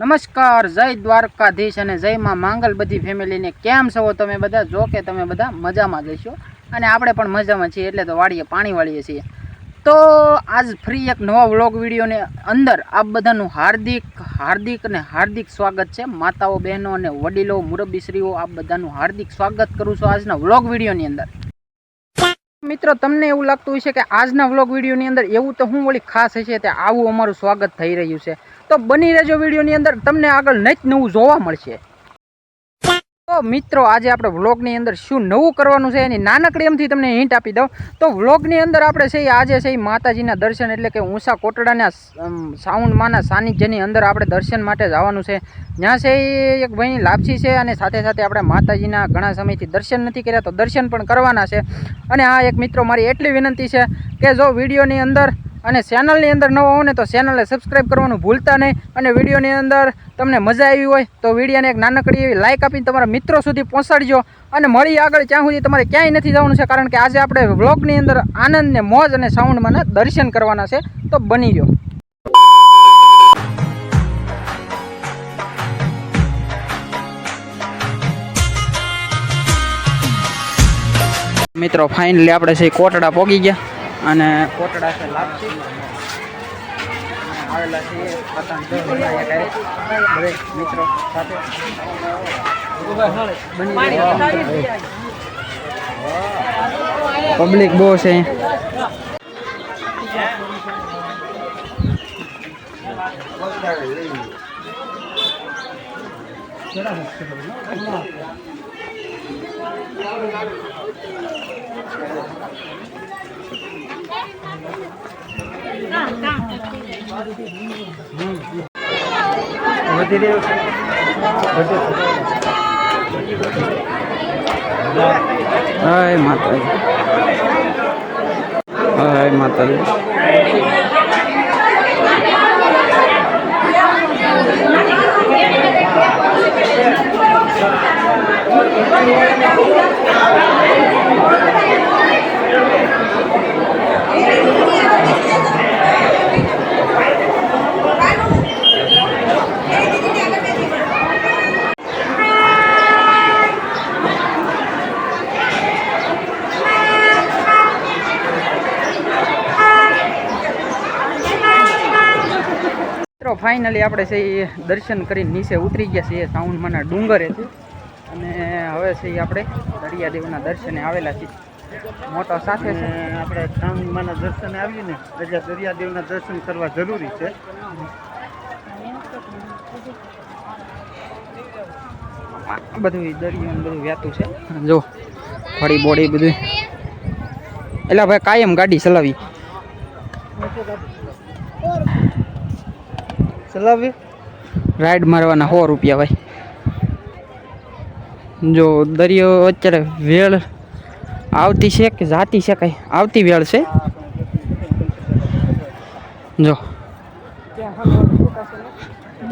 નમસ્કાર, જય દ્વારકાધીશ અને જય માં માંગલ. બધી ફેમિલીને કેમ છો તમે બધા? જો કે તમે બધા મજામાં જશો અને આપણે પણ મજામાં છીએ, એટલે તો વાળીએ પાણી વાળીએ છીએ. તો આજ ફ્રી એક નવા વ્લોગ વિડીયોને અંદર આપ બધાનું હાર્દિક હાર્દિક અને હાર્દિક સ્વાગત છે. માતાઓ, બહેનો અને વડીલો, મુરબ્બીશ્રીઓ, આપ બધાનું હાર્દિક સ્વાગત કરું છું આજના વ્લોગ વિડીયોની અંદર. મિત્રો, તમને એવું લાગતું હશે કે આજના વ્લોગ વિડીયોની અંદર એવું તો હું વળી ખાસ હશે તે આવું અમારું સ્વાગત થઈ રહ્યું છે. તો બની રહેજો વિડીયોની અંદર, તમને આગળ જ નવું જોવા મળશે. મિત્રો, આજે આપણે વ્લોગની અંદર શું નવું કરવાનું છે એની નાનકડી એમથી તમને હિન્ટ આપી દઉં. તો વ્લોગની અંદર આપણે છે આજે છે માતાજીના દર્શન એટલે કે ઊંષા કોટડાના સાઉન્ડમાંના સાનિધ્યની અંદર આપણે દર્શન માટે જવાનું છે. જ્યાં છે એક ભાઈની લાપસી છે અને સાથે સાથે આપણે માતાજીના ઘણા સમયથી દર્શન નથી કર્યા, તો દર્શન પણ કરવાના છે. અને આ એક મિત્રો મારી એટલી વિનંતી છે કે જો વિડીયોની અંદર અને ચેનલની અંદર નવો હો ને તો ચેનલને સબસ્ક્રાઈબ કરવાનું ભૂલતા નહીં. અને વિડીયોની અંદર તમને મજા આવી હોય તો વિડીયોને એક નાનકડી એવી લાઇક આપીને તમારા મિત્રો સુધી પહોંચાડજો. અને મળી આગળ ત્યાં સુધી તમારે ક્યાંય નથી જવાનું છે, કારણ કે આજે આપણે વ્લોગની અંદર આનંદને મોજ અને સાઉન્ડમાં દર્શન કરવાના છે. તો બની ગયો. મિત્રો ફાઇનલી આપણે છે કોટડા પોગી ગયા. અને કોટડા છે લાપસી આવેલા છે પતંગ દરેક મિત્રો સાથે પબ્લિક બહુ છે અહીંયા. વધી રહ્યું છે હાય માતાજી હાય માતાજી મિત્રો ફાઇનલી આપણે છે એ દર્શન કરીને નીચે ઉતરી ગયા છીએ સાઉન્ડમાંના ડુંગરે છે અને હવે છે એ આપણે દરિયાદેવના દર્શને આવેલા છીએ. મોટો સાથે છે. આપણે શ્રાવણમાના દર્શને આવીએ ને એટલે દરિયાદેવના દર્શન કરવા જરૂરી છે. બધું દરિયો બધું વ્યાતું છે. જો ફળી બોડી બધું એટલે ભાઈ કાયમ ગાડી ચલાવી. ચલાવી રાઈડ મારવાના સો રૂપિયા ભાઈ. જો દરિયો અત્યારે વેળ આવતી છે કે જાતી છે કઈ? આવતી વેળ છે? જો.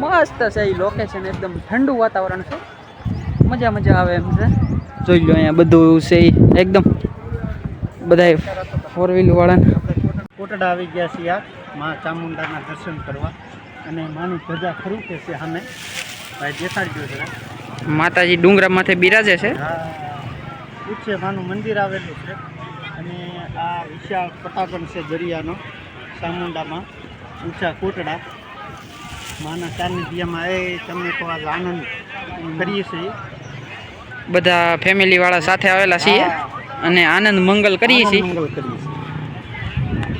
મસ્ત છે એ લોકેશન એકદમ ઠંડુ વાતાવરણ છે. મજા મજા આવે એમ છે. જોઈ લો અહીંયા બધું છે એકદમ બધાય ફોર વ્હીલ વાળાને. કોટડા આવી ગયા છીએ યાર મા ચામુંડાના દર્શન કરવા. અને માની ધજા ખરું કે છે સામે? ભાઈ દેખાડજો જરા. માતાજી ડુંગરા માથે બિરાજે છે? ઉચ્ચે માનું મંદિર આવેલું છે. અને આ વિશાળ પટાપણ છે દરિયાનો ચામુંડામાં ઊંચા કોટડા. માના સાનિધ્યમાં એ તમને તો આજ આનંદ કરીએ છીએ. બધા ફેમિલીવાળા સાથે આવેલા છીએ અને આનંદ મંગલ કરીએ છીએ. મંગલ કરીએ છીએ.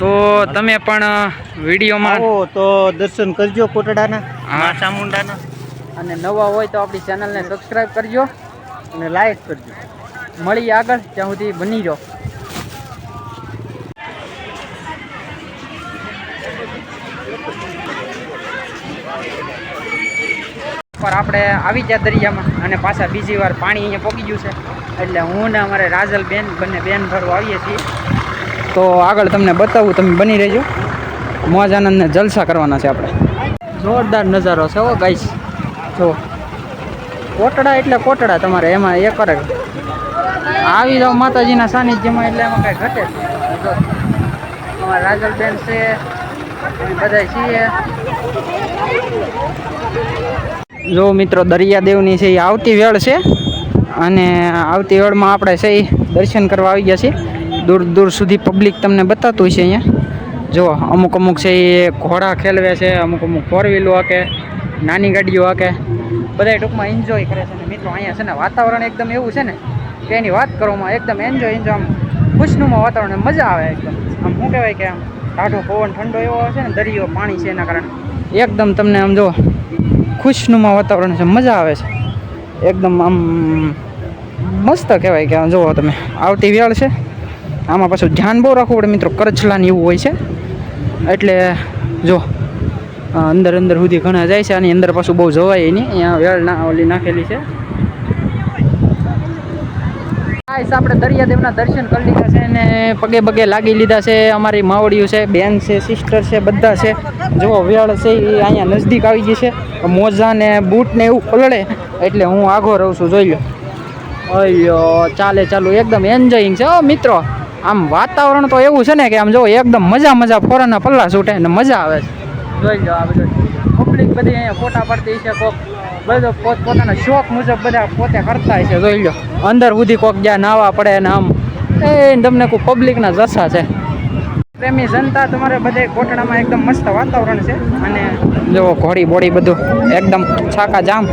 તો તમે પણ વિડીયોમાં આવો તો દર્શન કરજો કોટડાના મા ચામુંડાના. અને નવા હોય તો આપણી ચેનલને સબસ્ક્રાઈબ કરજો અને લાઈક કરજો. મળીએ આગળ ત્યાં સુધી બની જાઓ પર આપણે આવી ગયા દરિયામાં અને પાછા બીજી વાર પાણી અહીંયા પહોંચી ગયું છે. એટલે હું ને અમારે રાજલ બેન બંને બેન ભરવા આવીએ છીએ. તો આગળ તમને બતાવું, તમે બની રહેજો. મોજ આનંદને જલસા કરવાના છે આપણે. જોરદાર નજારો છે હો ગાઈસ જો. કોટડા એટલે કોટડા તમારે, એમાં એક કરે આવી જાઓ માતાજીના સાનિધ્યમાં, એટલે એમાં કાંઈ ઘટે રાજલબેન છે બધા છીએ. જો મિત્રો, દરિયાદેવની છે, એ આવતી વેળ છે. અને આવતી વેળમાં આપણે છે દર્શન કરવા આવી ગયા છીએ. દૂર દૂર સુધી પબ્લિક તમને બતાતું છે અહીંયા. જો, અમુક અમુક છે એ ઘોડા ખેલવે છે, અમુક અમુક ફોર વ્હીલો હાકે, નાની ગાડીઓ હાકે. બધા ટૂંકમાં એન્જોય કરે છે. ને મિત્રો, અહીંયા છે ને વાતાવરણ એકદમ એવું છે ને કે એની વાત કરવામાં એકદમ એન્જોય એન્જોય આમ ખુશનુમાં વાતાવરણ મજા આવે એકદમ. આમ શું કહેવાય કે આમ ટાઢો પવન, ઠંડો એવો છે ને, દરિયો, પાણી છે એના કારણે. એકદમ તમને આમ જો ખુશનુમાં વાતાવરણ છે, મજા આવે છે. એકદમ આમ મસ્ત કહેવાય કે આમ જુઓ તમે. આવતી વેળ છે. આમાં પાછું ધ્યાન બહુ રાખવું પડે મિત્રો, કરછલાને એવું હોય છે. એટલે જો અંદર અંદર સુધી ઘણા જાય છે, આની અંદર પાછું બહુ જવાય નહીં. અહીંયા વેળ ના ઓલી નાખેલી છે. ગાઈસ, આપણે દરિયાદેવના દર્શન કરી લીધા છે અને પગે પગે લાગી લીધા છે અમારી માવડીઓ છે, બેન છે, સિસ્ટર છે, બધા છે. જો વેળ છે, એ અહીંયા નજદીક આવી ગઈ છે. મોજા ને બૂટ ને એવું પલળે, એટલે હું આઘો રહું છું, જોઈ લો. અયો ચાલે ચાલુ, એકદમ એન્જોઈંગ છે મિત્રો. આમ વાતાવરણ તો એવું છે ને કે આમ જો એકદમ મજા મજા ફોરાના પલ્લા છૂટે ને મજા આવે છે. જોઈ જાઓ આ બધું પબ્લિક બધી અહીંયા ફોટા પડતી છે કોક. બધો પોત પોતાના શોખ મુજબ બધા પોતે કરતા છે જોઈ લો. અંદર સુધી કોક જ્યાં નાવા પડે ને આમ. એ તમને કોઈ પબ્લિકના જસા છે. પ્રેમી જનતા તમારે બધે કોટડામાં એકદમ મસ્ત વાતાવરણ છે. અને જો ઘોડી બોડી બધું એકદમ છાકા જામ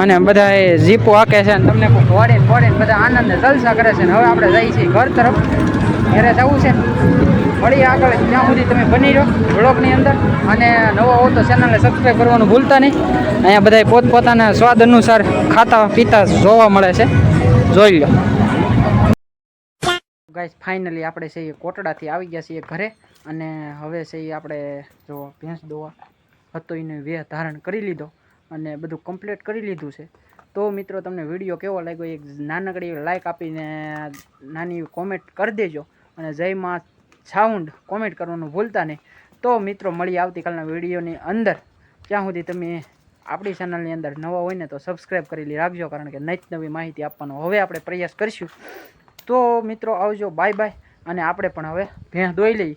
અને બધા એ જીપો હાકે છે અને તમને ઘોડીને ઘોડીને બધા આનંદ જલસા કરે છે ને હવે આપણે જઈએ છીએ ઘર તરફ. ઘરે જવું છે. વળી આગળ, ત્યાં સુધી તમે બની રહો બ્લોગની અંદર. અને નવો હો તો ચેનલને સબસ્ક્રાઈબ કરવાનું ભૂલતા નહીં. અહીંયા બધા પોતપોતાના સ્વાદ અનુસાર ખાતા, પીતા જોવા મળે છે. જોઈ લો. ગાઈસ ફાઇનલી આપણે છે એ કોટડાથી આવી ગયા છીએ ઘરે. અને હવે છે એ આપણે જો ભેંસ દોવા હતો એને વેહ ધારણ કરી લીધો. અને બધું કમ્પ્લીટ કરી લીધું છે. તો મિત્રો, તમને વીડિયો કેવો લાગ્યો? એક નાનકડી લાઇક આપીને નાની કોમેન્ટ કરી દેજો અને જય માં સાઉન્ડ કોમેન્ટ કરવાનું ભૂલતા નહીં. તો મિત્રો મળી આવતીકાલના વિડીયોની અંદર. ત્યાં સુધી તમે આપણી ચેનલની અંદર નવા હોય ને તો સબસ્ક્રાઈબ કરેલી રાખજો, કારણ કે નવી નવી માહિતી આપવાનો હવે આપણે પ્રયાસ કરીશું. તો મિત્રો, આવજો બાય બાય અને આપણે પણ હવે ભેં દોઈ લઈ